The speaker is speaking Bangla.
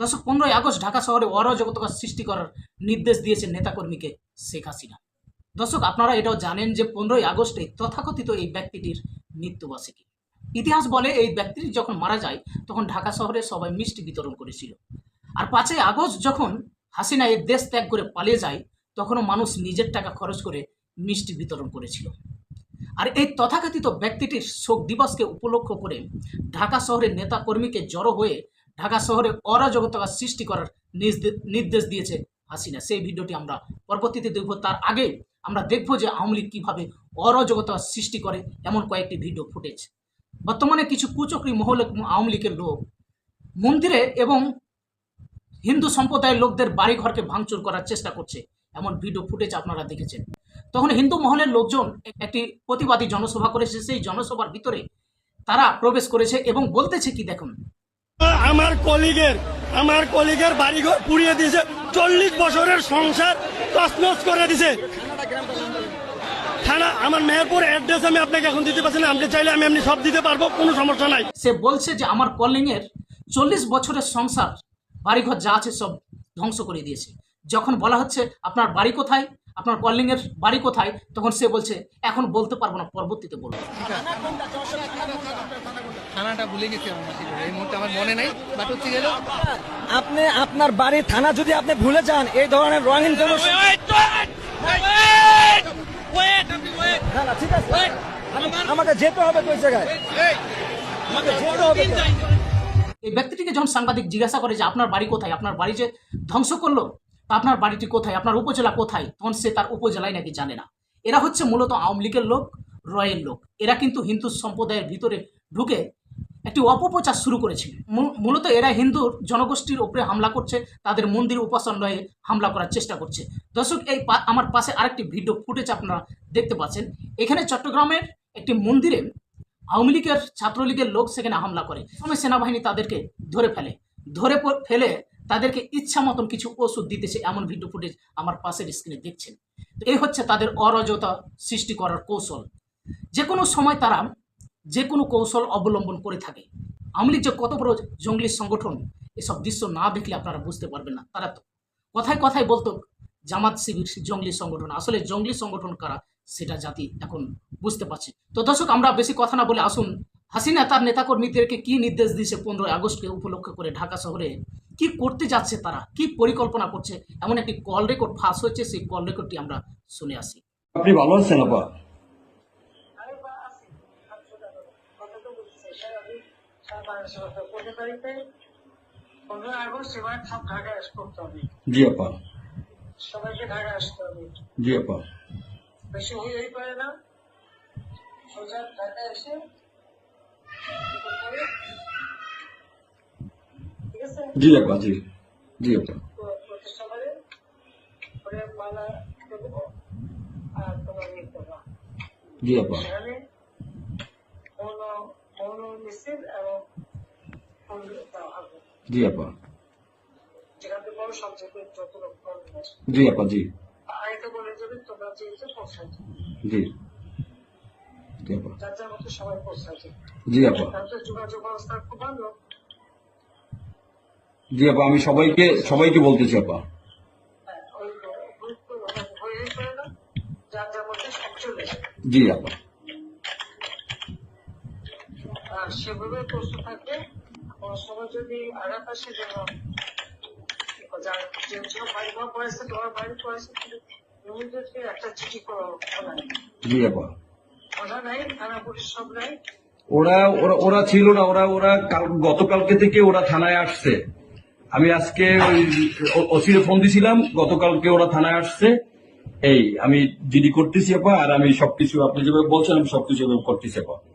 দর্শক পনেরোই আগস্ট ঢাকা শহরে অরাজকতা সৃষ্টি করার নির্দেশ দিয়েছেন নেতাকর্মীকে শেখ হাসিনা। দর্শক, আপনারা এটাও জানেন যে পনেরোই আগস্টে তথাকথিত এই ব্যক্তিটির মৃত্যুবার্ষিকী ইতিহাস বলে এই ব্যক্তিটি যখন মারা যায়, তখন ঢাকা শহরে সবাই মিষ্টি বিতরণ করেছিল। আর পাঁচই আগস্ট যখন হাসিনা এই দেশ ত্যাগ করে পালিয়ে যায়, তখনও মানুষ নিজের টাকা খরচ করে মিষ্টি বিতরণ করেছিল। আর এই তথাকথিত ব্যক্তিটির শোক দিবসকে উপলক্ষ করে ঢাকা শহরের নেতা কর্মীকে জড়ো হয়ে ঢাকা শহরে অরাজকতা সৃষ্টি করার নির্দেশ দিয়েছে হাসিনা। সেই ভিডিওটি আমরা পরবর্তীতে দেখব। তার আগে আমরা দেখব যে আওয়ামী লীগ কীভাবে অরাজকতা সৃষ্টি করে এমন কয়েকটি ভিডিও ফুটেজ। বর্তমানে কিছু কুচক্রী মহলে আওয়ামী লীগের লোক মন্দিরে এবং হিন্দু সম্প্রদায়ের লোকদের বাড়িঘরকে ভাঙচুর করার চেষ্টা করছে এমন ভিডিও ফুটেজ আপনারা দেখেছেন। তখন হিন্দু মহলের লোকজন একটি প্রতিবাদী জনসভা করেছে। সেই জনসভার ভিতরে তারা প্রবেশ করেছে এবং বলতেছে কি, দেখুন আমার কলিগের আমার কলিগের বাড়িঘর পুড়িয়ে দিয়েছে। চল্লিশ বছরের সংসার তছনছ করে দিছে আমার অ্যাড্রেস আমি আপনাকে এখন দিতে পারছি না। আপনি চাইলে আমি সব দিতে পারব, কোনো সমস্যা নাই। সে বলছে যে আমার কলিংয়ের চল্লিশ বছরের সংসার, বাড়িঘর যা আছে সব ধ্বংস করে দিয়েছে। যখন বলা হচ্ছে, আপনার বাড়ি কোথায়? আপনার কলিংয়ের বাড়ি কোথায়? তখন সে বলছে এখন বলতে পারব না পরবর্তীতে বলব। থানাটা ভুলে গেছি আমার এই মুহূর্তে আমার মনে নাই বাট হচ্ছে গেল আপনি আপনার বাড়ির থানা যদি আপনি ভুলে যান এই ধরনের রঙিন জনস- না না ঠিক আছে। আমাকে যেতে হবে তো ওই জায়গায়। আমাকে যেতে হবে এই ব্যক্তিটিকে যখন সাংবাদিক জিজ্ঞাসা করে যে আপনার বাড়ি কোথায়? আপনার বাড়ি যে ধ্বংস করল? আপনার বাড়িটি কোথায়? আপনার উপজেলা কোথায়? তখন সে তার উপজেলায় নাকি জানে না। এরা হচ্ছে মূলত আওয়ামী লীগের লোক, রয়ের লোক। এরা কিন্তু হিন্দু সম্প্রদায়ের ভিতরে ঢুকে একটি অপপ্রচার শুরু করেছিল। মূলত এরা হিন্দু জনগোষ্ঠীর উপরে হামলা করছে, তাদের মন্দির উপাসনালয়ে হামলা করার চেষ্টা করছে। দর্শক, এই আমার পাশে আরেকটি ভিডিও ফুটেজ আপনারা দেখতে পাচ্ছেন। এখানে চট্টগ্রামের একটি মন্দিরে আওয়ামী লীগের ছাত্রলীগের লোক সেখানে হামলা করে। সময় সেনাবাহিনী তাদেরকে ধরে ফেলে। ধরে ফেলে তাদেরকে ইচ্ছা মতন কিছু ওষুধ দিতেছে এমন ভিডিও ফুটেজ আমার পাশের স্ক্রিনে দেখছেন। তো এই হচ্ছে তাদের অরাজকতা সৃষ্টি করার কৌশল। যে কোনো সময় তারা যে কোনো কৌশল অবলম্বন করে থাকে। আওয়ামী যে কত বড় জঙ্গলি সংগঠন, এসব দৃশ্য না দেখলে আপনারা বুঝতে পারবেন না। তারা তো কথায় কথায় বলতো, জামাত শিবির জঙ্গলি সংগঠন, আসলে জঙ্গলি সংগঠন কারা সেটা জাতি এখন বুঝতে পারছে। তো দর্শক, আমরা বেশি কথা না বলে আসুন হাসিনা তার নেতাকর্মীদেরকে কি নির্দেশ দিয়েছে পনেরোই আগস্টকে উপলক্ষ করে ঢাকা শহরে? কি করতে যাচ্ছে তারা? কি পরিকল্পনা করছে? এমন একটি কল রেকর্ড ফাঁস হয়েছে সেই কল রেকর্ডটি আমরা শুনে আসি। আপনি ভালো আছেন আপা? জি আপা। সবাইকে ঢাকা আসতে হবে জি আপা। বেশি হইলেই পারে না। সোজা ঢাকা এসে কি করতে হবে? ঠিক আছে জি আপা জি। জি আপা জি আপা জি আপা জি আপা জি। জি। জি, আপা। সবাই জি, আপা। জি, আপা, আমি সবাইকে সবাইকে বলতেছি, আপা। জি, আপা। সেভাবে প্রস্তুত থাকবে সময় যদি আসে যেন যার একটা চিঠি করো জি, আপা। ওরা ওরা ওরা ছিল না, ওরা ওরা কাল- গতকালকে থেকে ওরা থানায় আসছে। আমি আজকে ওই ওসিরে ফোন দিছিলাম, গতকালকে ওরা থানায় আসছে। এই, আমি জিডি করতেছি আপা, আর আমি সবকিছু আপনি যেভাবে বলছেন, আমি সবকিছু করতেছি আপা।